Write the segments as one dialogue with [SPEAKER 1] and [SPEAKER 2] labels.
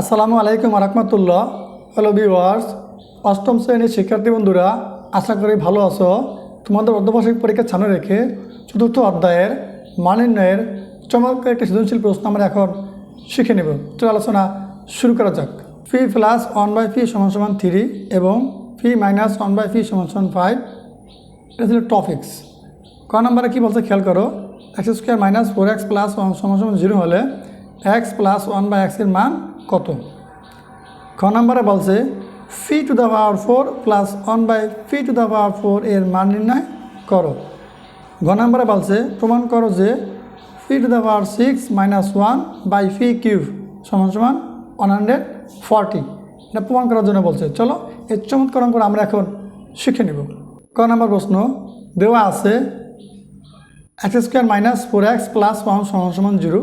[SPEAKER 1] আসসালামু আলাইকুম রহমতুল্লাহ hello viewers অষ্টম শ্রেণির শিক্ষার্থী বন্ধুরা, আশা করি ভালো আছো। তোমাদের অর্ধবার্ষিক পরীক্ষা ছাড়া রেখে চতুর্থ অধ্যায়ের মান চমৎকার একটি সৃজনশীল প্রশ্ন আমরা এখন শিখে নেব। তো আলোচনা শুরু করা যাক। Phi plus one by phi সমান সমান থ্রি এবং phi minus one by phi সমান সমান ফাইভ এটা ছিল টপিক্স ক নম্বরে কী বলছে খেয়াল করো X square minus four X plus one সমান সমান জিরো হলে এক্স প্লাস ওয়ান বাই এক্সের মান কত? খ নম্বরে বলছে, phi to the power four plus one by phi to the power four এর মান নির্ণয় করো। ঘ নম্বরে বলছে, প্রমাণ করো যে phi to the power six minus one by phi cube সমান সমান ওয়ান হান্ড্রেড ফর্টি। এটা প্রমাণ করার জন্য বলছে। চলো এই চমৎকার অঙ্ক আমরা এখন শিখে নেব। ক নম্বর প্রশ্ন, দেওয়া আছে X square minus four X plus one সমান সমান জিরো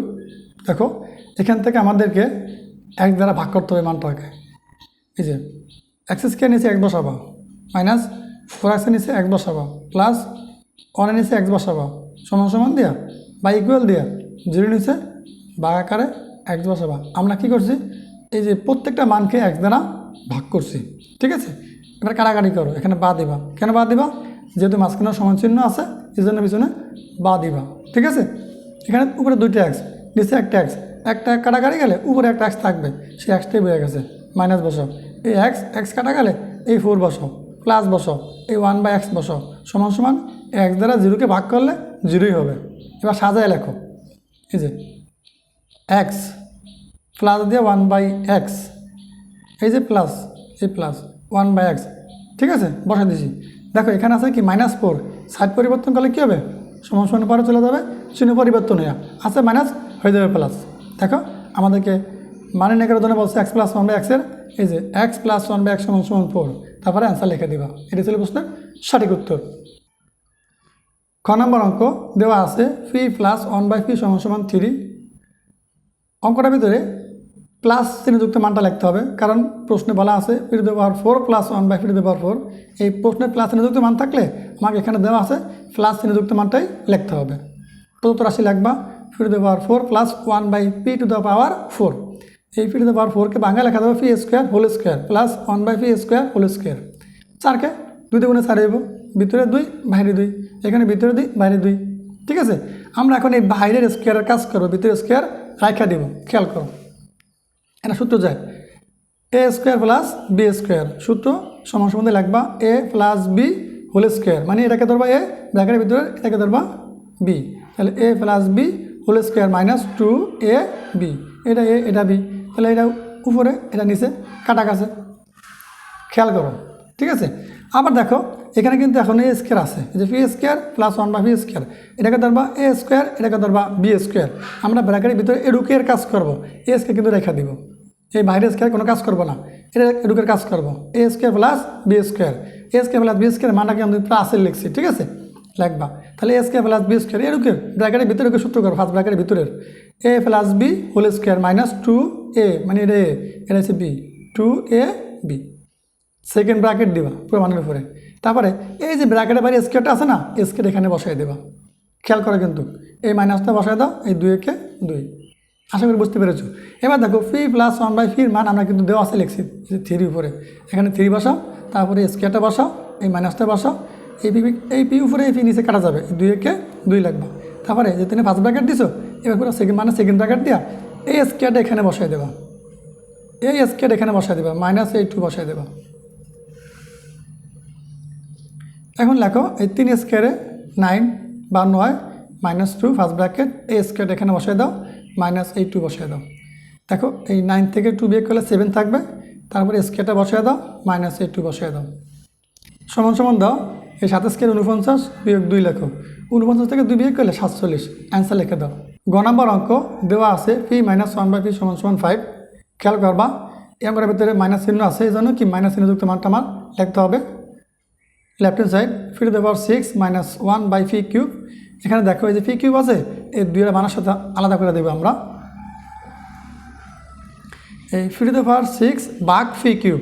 [SPEAKER 1] দেখো, এখান থেকে আমাদেরকে এক দ্বারা ভাগ করতে হবে মানটাকে এই যে এক্স স্কোয়ার নিচে এক বসাবা মাইনাস ফোর এক্সের নিচে এক বসাবা প্লাস ওয়ানের নিচে এক বসাবা, সমান সমান দিয়া, বা ইকুয়াল দিয়া জিরো নিচে বা আকারে এক বসাবা। আমরা কি করছি? এই যে প্রত্যেকটা মানকে এক দ্বারা ভাগ করছি, ঠিক আছে? এবার কাটাকাটি করো, এখানে বা দিবা। কেন বা দিবা? যেহেতু মাঝখানে সমান চিহ্ন আছে, এই জন্য পিছনে বা দিবা, ঠিক আছে? এখানে উপরে দুইটা এক্স নিচে একটা এক্স একটা এক কাটাকাটি গেলে উপরে একটা এক্স থাকবে সেই এক্সটাই বেড়ে গেছে মাইনাস বসো। এই এক্স এক্স কাটা গেলে এই ফোর বসো প্লাস বসো, এই ওয়ান বাই এক্স বসো, সমান সমান এক্স দ্বারা জিরোকে ভাগ করলে জিরোই হবে। এবার সাজায় লেখো। এই যে এক্স প্লাস দিয়ে ওয়ান বাই এক্স এই যে প্লাস এই প্লাস ওয়ান বাই এক্স ঠিক আছে? বসা দিছি। দেখো, এখানে আছে কি? মাইনাস ফোর সাইড পরিবর্তন করলে কী হবে? সমান সমান পরে চলে যাবে চিহ্ন পরিবর্তন হয়ে আছে মাইনাস হয়ে যাবে প্লাস দেখো, আমাদেরকে মানে নেকার জন্য বলছে এক্স প্লাস ওয়ান বাই এক্সের এই যে X plus one by X সমান সমান ফোর তারপরে অ্যান্সার লিখে দিবা। এটি ছিল প্রশ্নের সঠিক উত্তর। খ নম্বর অঙ্ক দেওয়া আছে phi plus one by phi সমান সমান থ্রি অঙ্কটার ভিতরে প্লাস চিহ্নযুক্ত মানটা লিখতে হবে, কারণ প্রশ্নে বলা আছে phi to power four plus one by phi to power four এই প্রশ্নে প্লাস চিহ্নযুক্ত মান থাকলে আমাকে এখানে দেওয়া আছে প্লাস চিহ্নযুক্ত মানটাই লিখতে হবে। প্রদত্ত রাশি লিখবা। Phi to the power four plus one by P to the power four এই পি টু দ্য পাওয়ার ফোরকে বাংলা লেখা দেবে phi square whole square plus one by phi square whole square চারকে দুই দুগুণে চার হইব ভিতরে দুই, বাইরে দুই। এখানে ভিতরে দুই, বাইরে দুই। ঠিক আছে? আমরা এখন এই বাইরের স্কোয়ারের কাজ করব ভিতরে স্কোয়ার রাখা দেব। খেয়াল করো। এটা সূত্র যায়। A square plus B square সূত্র সমান সম্বন্ধে লাগবা A plus B whole square মানে এটাকে ধরবা এ ব্র্যাকেটের ভিতরে এটাকে ধরবা বি তাহলে A plus B whole square minus two A B এটা এ এটা বি তাহলে এটা উপরে, এটা নিচে, কাটা কাছে। খেয়াল করো, ঠিক আছে? আবার দেখো, এখানে কিন্তু এখন এ স্কোয়ার আছে। যে পি স্কোয়ার প্লাস ওয়ান বা ভি স্কোয়ার এটাকে ধরবা এ স্কোয়ার এটাকে ধরবা বি স্কোয়ার আমরা ব্র্যাকেটের ভিতরে এডুকের কাজ করব। এ স্কোয়ার কিন্তু রেখা দিব। এই বাইরে স্কোয়ার কোনো কাজ করব না। এটা এডুকের কাজ করব। A square plus B square A square plus B square মানটাকে আমি প্লাসে লিখছি, ঠিক আছে? লিখবা। তাহলে A square plus B square এডুকের ব্র্যাকেটের ভিতরে সূত্র করো ফার্স্ট ব্র্যাকেটের ভিতরের। A plus B whole square minus two A মানে এটা এ এটা হচ্ছে B two A B second bracket দিবা পুরো মানের উপরে। তারপরে এই যে ব্র্যাকেটের বাইরে স্কেটটা আছে না স্কেট এখানে বসাই দেবা। খেয়াল করে কিন্তু, এই মাইনাসটা বসাই দাও, এই দুই একে দুই। আশা করি বুঝতে পেরেছ। এবার দেখো ফি প্লাস ওয়ান বাই ফির মান আমরা কিন্তু দেওয়া আছে, লিখছি থ্রি উপরে। এখানে থ্রি বসাও, তারপরে স্কেটটা বসাও, এই মাইনাসটা বসাও। এই পি এই পি উপরে এই পি নিচে কাটা যাবে। দুই একে দুই লাগবে। তারপরে যে তুমি ফার্স্ট ব্র্যাকেট দিছো, এবার পুরো সেকেন্ড মানে সেকেন্ড ব্র্যাকেট দিয়া এই স্কেটটা এখানে বসাই দেবা। এই স্কেট এখানে বসাই দেবা মাইনাস এই টু বসাই দেবা। এখন লেখো, এই তিন স্কোয়ারে নাইন বা নয় মাইনাস টু ফার্স্ট ব্র্যাকেট এই স্কোয়ার এখানে বসাই দাও মাইনাস এই টু বসাই দাও। দেখো, এই নাইন থেকে টু বিয়ে করলে সেভেন থাকবে, তারপরে স্কোয়ারটা বসাই দাও মাইনাস এই টু বসাই দাও। সমান সমান দাও এই সাত স্কোয়ার উনপঞ্চাশ বিয়োগ দুই লেখো। উনপঞ্চাশ থেকে দুই বিয়োগ করলে সাতচল্লিশ। অ্যান্সার লিখে দাও। গ নম্বর অঙ্ক দেওয়া আছে P minus one by P সমান সমান ফাইভ খেয়াল করবা, এই অঙ্কের ভিতরে মাইনাস চিহ্ন আছে, এই জন্য কি মাইনাস চিহ্নযুক্ত মানটা আমার লিখতে হবে। Left hand side phi to the power six minus one by phi cube এখানে দেখো এই যে ফি কিউব আছে, এই দুইয়ের মানের সাথে আলাদা করে দেবো আমরা। এই phi to the power six বাঘ ফি কিউব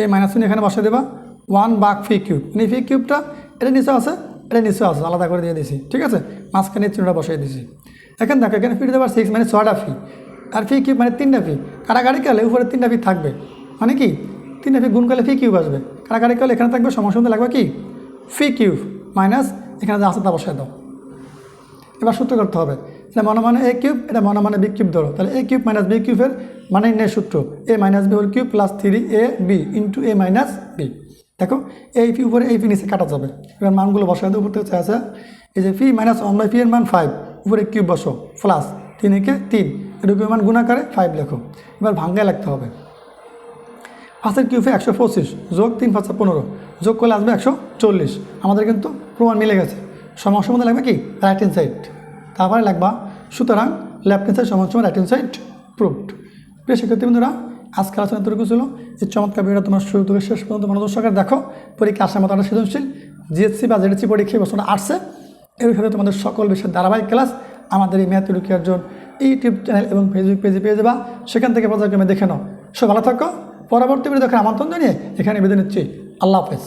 [SPEAKER 1] এই মাইনাস চিহ্ন এখানে বসে দেবা। ওয়ান বাঘ ফি কিউব। মানে ফি কিউবটা এটা নিচে আছে, এটা নিচে আছে, আলাদা করে দিয়ে দিয়েছি ঠিক আছে? মাঝখানে চিহ্নটা বসিয়ে দিয়েছি এখানে দেখো, এখানে phi to the power six মানে ছয়টা ফি আর ফি কিউব মানে তিনটা ফি কারাগারি করলে উপরে তিনটা ফি থাকবে। মানে কি? তিনটা ফি গুণ করলে ফি কিউব আসবে। কারাগারি করলে এখানে থাকবে সমস্যা মধ্যে লাগবে কি? ফি কিউব মাইনাস এখানে যা আছে তা বসায় দাও। এবার সূত্র করতে হবে। এটা মনে মানে এ কিউব, এটা মনে মানে বি কিউব ধরো। তাহলে এ কিউব মাইনাস বি কিউবের মানে নেই সূত্র। A minus b whole cube plus three a b into a minus b দেখো, এই ফি উপরে এই ফি নিচে কাটা যাবে। এবার মানগুলো বসায় দেবো উপর থেকে আছে, এই যে phi minus one by phi এর মান ফাইভ উপরে কিউব বসো প্লাস তিন একে তিন, এটুকু মান গুণাকারে ফাইভ লেখো। এবার ভাঙ্গায় লাগতে হবে। পাঁচের কিউফে একশো পঁচিশ, যোগ তিন পাঁচশো পনেরো, যোগ করলে আসবে একশো চল্লিশ। আমাদের কিন্তু প্রমাণ মিলে গেছে। সমস্যার মধ্যে লাগবে কি? রাইট হ্যান্ড সাইড তারপরে লাগবা, সুতরাং left hand side right hand side proved প্রিয় শিক্ষার্থী বন্ধুরা আজকের আলোচনা তৈরি ছিল। এই চমৎকার ভিডিও তোমার শুরু থেকে শেষ পর্যন্ত মনোযোগ সরকার দেখো, পরীক্ষা আসার মতো একটা সৃজনশীল জিএসসি বা জেডসি পরীক্ষা বছরটা আসছে। এর সাথে তোমাদের সকল বিষয়ের ধারাবাহিক ক্লাস আমাদের এই ম্যাথ রুকিয়ার জন্য ইউটিউব চ্যানেল এবং ফেসবুক পেজে পেয়ে যাবা। সেখান থেকে পর্যায়ক্রমে দেখে নাও। সব ভালো থাকো। পরবর্তী ভিডিও দেখার আমন্ত্রণ জানিয়ে এখানে বেঁধে নিচ্ছি। আল্লাহ হাফেজ।